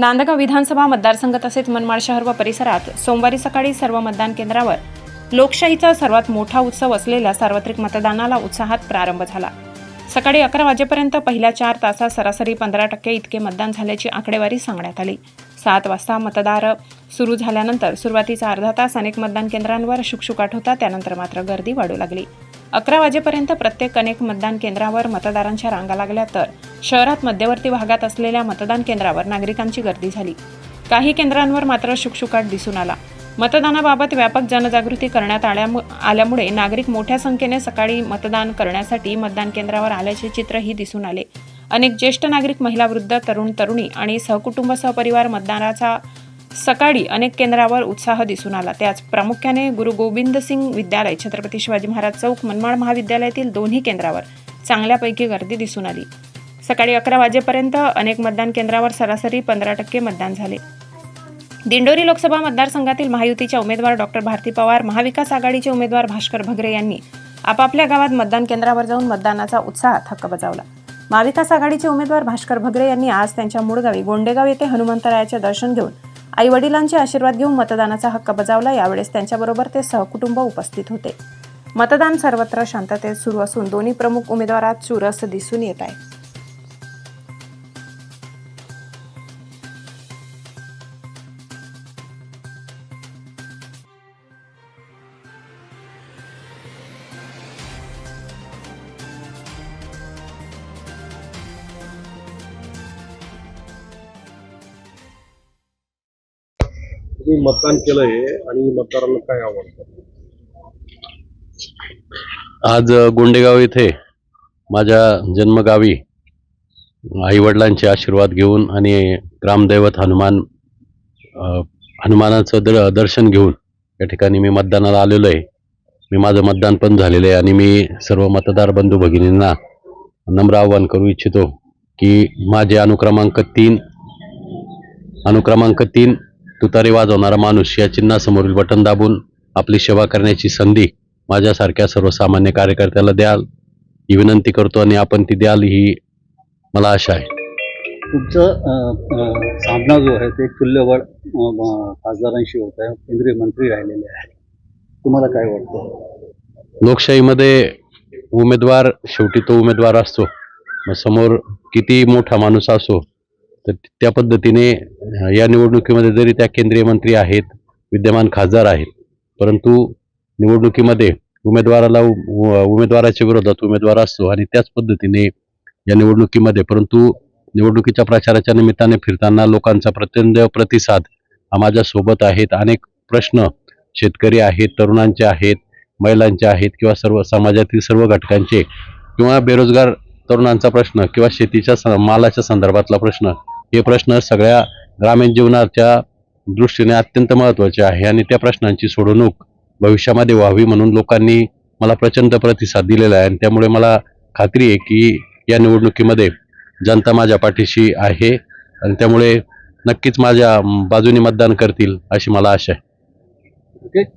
नांदगाव विधानसभा मतदारसंघ तसेच मनमाड शहर व परिसरात सोमवारी सकाळी सर्व मतदान केंद्रावर लोकशाहीचा सर्वात मोठा उत्सव असलेल्या सार्वत्रिक मतदानाला उत्साहात प्रारंभ झाला. सकाळी अकरा वाजेपर्यंत पहिल्या चार तासात सरासरी पंधरा टक्के इतके मतदान झाल्याची आकडेवारी सांगण्यात आली. सात वाजता मतदार सुरू झाल्यानंतर सुरुवातीचा अर्धा तास अनेक मतदान केंद्रांवर शुकशुकाट होता त्यानंतर मात्र गर्दी वाढू लागली. अकरा वाजेपर्यंत प्रत्येक अनेक मतदान केंद्रावर मतदारांच्या रांगा लागल्या तर शहरात मध्यवर्ती भागात असलेल्या मतदान केंद्रावर नागरिकांची गर्दी झाली. काही केंद्रांवर मात्र शुकशुकाट दिसून आला. मतदानाबाबत व्यापक जनजागृती करण्यात आल्यामु आल्यामुळे नागरिक मोठ्या संख्येने सकाळी मतदान करण्यासाठी मतदान केंद्रावर आल्याचे चित्रही दिसून आले. अनेक ज्येष्ठ नागरिक महिला वृद्ध तरुण तरुणी आणि सहकुटुंब सहपरिवार मतदानाचा सकाळी अनेक केंद्रावर उत्साह दिसून आला. त्याच प्रामुख्याने गुरु गोविंद सिंग विद्यालय छत्रपती शिवाजी महाराज चौक मनमाड महाविद्यालयातील दोन्ही केंद्रावर चांगल्यापैकी गर्दी दिसून आली. सकाळी अकरा वाजेपर्यंत अनेक मतदान केंद्रावर सरासरी पंधरा टक्के मतदान झाले. दिंडोरी लोकसभा मतदारसंघातील महायुतीच्या उमेदवार डॉक्टर भारती पवार महाविकास आघाडीचे उमेदवार भास्कर भगरे यांनी आपापल्या गावात मतदान केंद्रावर जाऊन मतदानाचा उत्साहात हक्क बजावला. महाविकास आघाडीचे उमेदवार भास्कर भगरे यांनी आज त्यांच्या मूळ गावी गोंडेगाव येथे हनुमंतरायाचे दर्शन घेऊन आई वडिलांचे आशीर्वाद घेऊन मतदानाचा हक्क बजावला. यावेळेस त्यांच्याबरोबर ते सहकुटुंब उपस्थित होते. मतदान सर्वत्र शांततेत सुरू असून दोन्ही प्रमुख उमेदवारात चुरस दिसून येत आहे. तुम्ही मतदान केलंय आणि मतदारांना काय आवडतं? आज गोंडेगाव येथे माझ्या जन्मगावी आईवडिलांचे आशीर्वाद घेऊन आणि ग्रामदैवत हनुमान हनुमानाचं दर दर्शन घेऊन या ठिकाणी मी मतदानाला आलेलो आहे. मी माझं मतदान पण झालेलं आहे आणि मी सर्व मतदार बंधू भगिनींना नम्र आवाहन करू इच्छितो की माझे अनुक्रमांक तीन अनुक्रमांक तीन तुतारी वाजवणारा माणूस या चिन्हासमोरील बटन दाबून आपली सेवा करण्याची संधी माझ्यासारख्या सर्वसामान्य कार्यकर्त्याला द्याल. ही विनंती करतो आणि आपण ती द्याल ही मला आशा आहे. तुमचं सामना जो आहे ते तुल्यबळ खासदारांशी होत आहे. केंद्रीय मंत्री राहिलेले आहे तुम्हाला काय वाटतं? लोकशाहीमध्ये उमेदवार शेवटी तो उमेदवार असतो. मग समोर किती मोठा माणूस असो तर त्या पद्धतीने या निवडणुकीमध्ये जरी त्या केंद्रीय मंत्री आहेत विद्यमान खासदार आहेत परंतु निवडणुकीमध्ये उमेदवाराला उ- उमेदवाराच्या विरोधात उमेदवार असतो आणि त्याच पद्धतीने या निवडणुकीमध्ये परंतु निवडणुकीच्या प्रचाराच्या निमित्ताने फिरताना लोकांचा प्रचंड प्रतिसाद हा माझ्यासोबत आहेत. अनेक प्रश्न शेतकरी आहेत तरुणांचे आहेत महिलांचे आहेत किंवा सर्व समाजातील सर्व घटकांचे किंवा बेरोजगार तरुणांचा प्रश्न किंवा शेतीच्या स- मालाच्या संदर्भातला प्रश्न हे प्रश्न सगळ्या ग्रामीण जीवनाच्या दृष्टीने अत्यंत महत्त्वाचे आहे आणि त्या प्रश्नांची सोडवणूक भविष्यामध्ये व्हावी म्हणून लोकांनी मला प्रचंड प्रतिसाद दिलेला आहे. आणि त्यामुळे मला खात्री आहे की या निवडणुकीमध्ये जनता माझ्या पाठीशी आहे आणि त्यामुळे नक्कीच माझ्या बाजूने मतदान करतील अशी मला आशा आहे. ओके